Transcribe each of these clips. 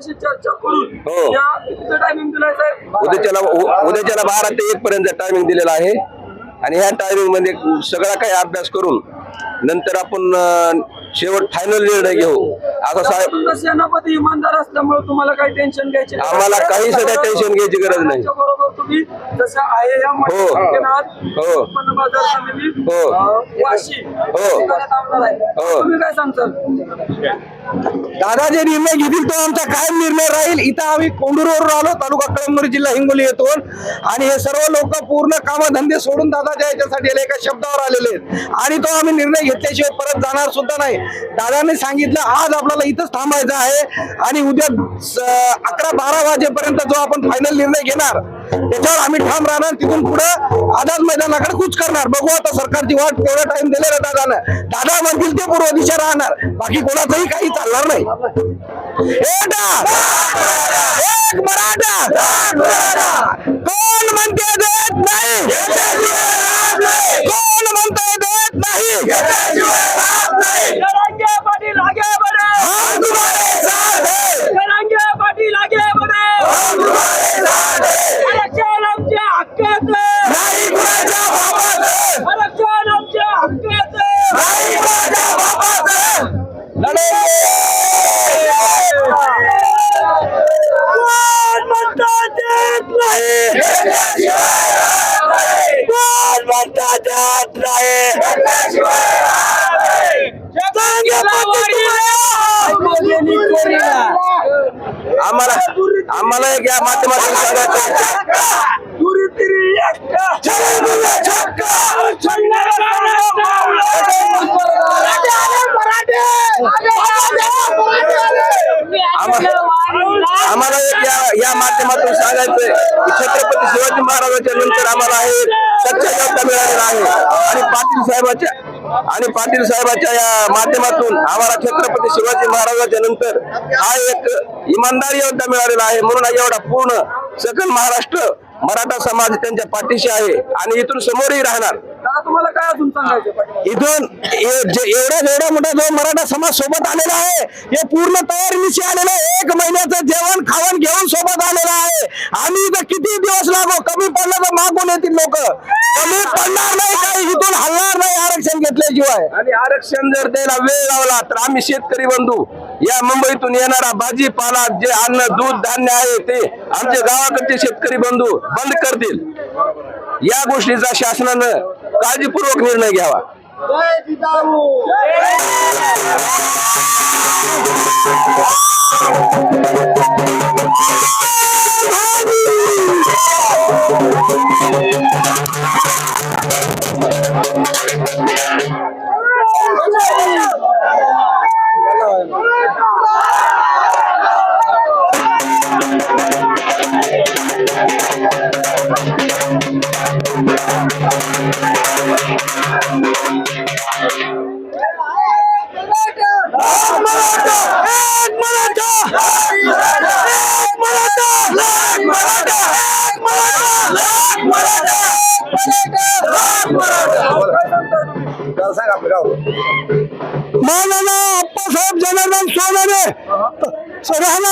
दादांशी चर्चा करून हो. या किती टायमिंग दिलाय साहेब. उद्याच्याला बारा ते एक पर्यंत टायमिंग दिलेला आहे. आणि ह्या टायमिंगमध्ये सगळा काही अभ्यास करून नंतर आपण शेवट फायनल निर्णय घेऊ. तुमचा सेनापती इमानदार असल्यामुळे तुम्हाला काही टेन्शन घ्यायची. आम्हाला काही सध्या टेन्शन घ्यायची गरज नाही. बरोबर तुम्ही जसं आहे या हो. हो. उत्पन्न बाजार समिती हो. वाशी. तुम्ही काय सांगताल दादा जे निर्णय घेतील तो आमचा कायम निर्णय राहील इथं आम्ही कोंडूरवरून आलो तालुका कळमनुरी जिल्हा हिंगोली येथून आणि हे सर्व लोक पूर्ण कामधंदे सोडून दादाच्या याच्यासाठी आले, एका शब्दावर आलेले आहेत आणि तो आम्ही निर्णय घेतल्याशिवाय परत जाणार सुद्धा नाही दादाने सांगितलं आज आपल्याला इथंच थांबायचं आहे. आणि उद्या अकरा बारा वाजेपर्यंत जो आपण फायनल निर्णय घेणार त्याच्यावर आम्ही ठाम राहणार. तिथून पुढे आझाद मैदानाकडे कूच करणार. बघू आता सरकारची वाट तेवढा टाइम दिलेला दादानं. दादा म्हणतील ते पूर्व दिशा राहणार. बाकी कोणाचंही काही चालणार नाही. एक मराठा! कोण म्हणते देत नाही? कोण म्हणते देत नाही जरांगे पाटील आगे बढ़े हम तुम्हारे साथ हैं. जरांगे पाटील आगे बढ़े हम तुम्हारे साथ हैं. आरक्षण आमच्या हक्काचं नाही कुणाच्या बापाचं. आरक्षण आमच्या हक्काचं नाही कुणाच्या बापाचं. कोण म्हणतं देत नाही कोण म्हणतं देत नाही? आम्हाला आम्हाला एक या माध्यमातून सांगायचं दुरी तिरी एकटा चला छक्का आम्हाला एक या या छत्रपती शिवाजी महाराजांच्या नंतर आम्हाला हे सच्चा योद्धा मिळालेला आहे. आणि पाटील साहेबाच्या आणि पाटील साहेबाच्या या माध्यमातून आम्हाला छत्रपती शिवाजी महाराजांच्या नंतर हा एक इमानदार योद्धा मिळालेला आहे. म्हणून एवढा पूर्ण सकल महाराष्ट्र मराठा समाज त्यांच्या पाठीशी आहे आणि इथून समोरही राहणार. तुम्हाला काय अजून सांगायचं पाटील इथून एवढा एवढा मोठा जो मराठा समाज सोबत आलेला आहे हे पूर्ण तयारीनिशी आलेलं आहे. एक महिन्याचं जेवण खावण घेऊन सोबत आलेला आहे. आम्ही इथं किती दिवस लागो? कमी पडलं तर मागून येतील लोक. कमी पडणार नाही काही. इथून हलणार नाही आरक्षण घेतल्याशिवाय. आणि आरक्षण जर द्यायला वेळ लावला तर आम्ही शेतकरी बंधू. या मुंबईतून येणारा भाजीपाला जे अन्न दूध धान्य आहे ते आमचे गावाकडचे शेतकरी बंधू बंद करतील. या गोष्टीचा शासनानं काळजीपूर्वक निर्णय घ्यावा.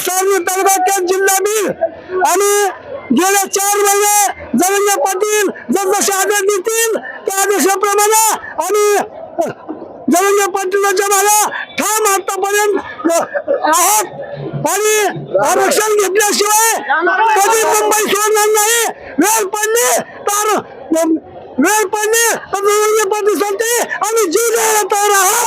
सांगली तालुक्यात जिल्हा बीड आणि गेल्या चार महिने जरंगे पाटील जसजसे आदेश देतील त्या आदेशाप्रमाणे आम्ही जरंगे पाटीलांच्या मला ठाम आतापर्यंत आहोत. आणि आरक्षण घेतल्याशिवाय कधी मुंबई सोडणार नाही. वेळ पडली तर वेळ पडली तर जरंगे पाटील सांगते आम्ही जीव द्यायला तयार आहोत.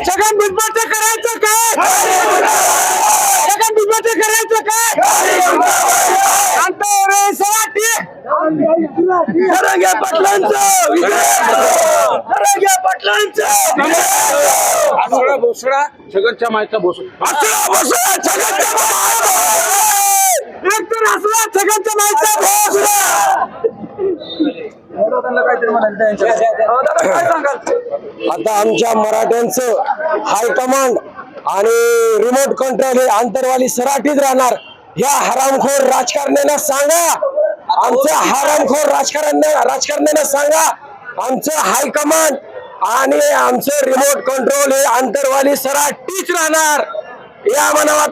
छगन भुजबळचं करायचं काय छगन भुजबळचं करायचं काय शांताराम सराटी खरंग्या पाटलांचं खरंग्या पाटलांचं आसळा भोसडा छगनच्या मायचा भोसडा असला छगनच्या सांगाल? आता आमच्या मराठ्यांचं हायकमांड आणि रिमोट कंट्रोल हे आंतरवाली सराठीच राहणार. या हरामखोर राजकारण्यांना सांगा. आमच्या हरामखोर राजकारण्या राजकारण्यांना सांगा. आमचं हायकमांड आणि आमचं रिमोट कंट्रोल हे आंतरवाली सराठीच राहणार. या मनावा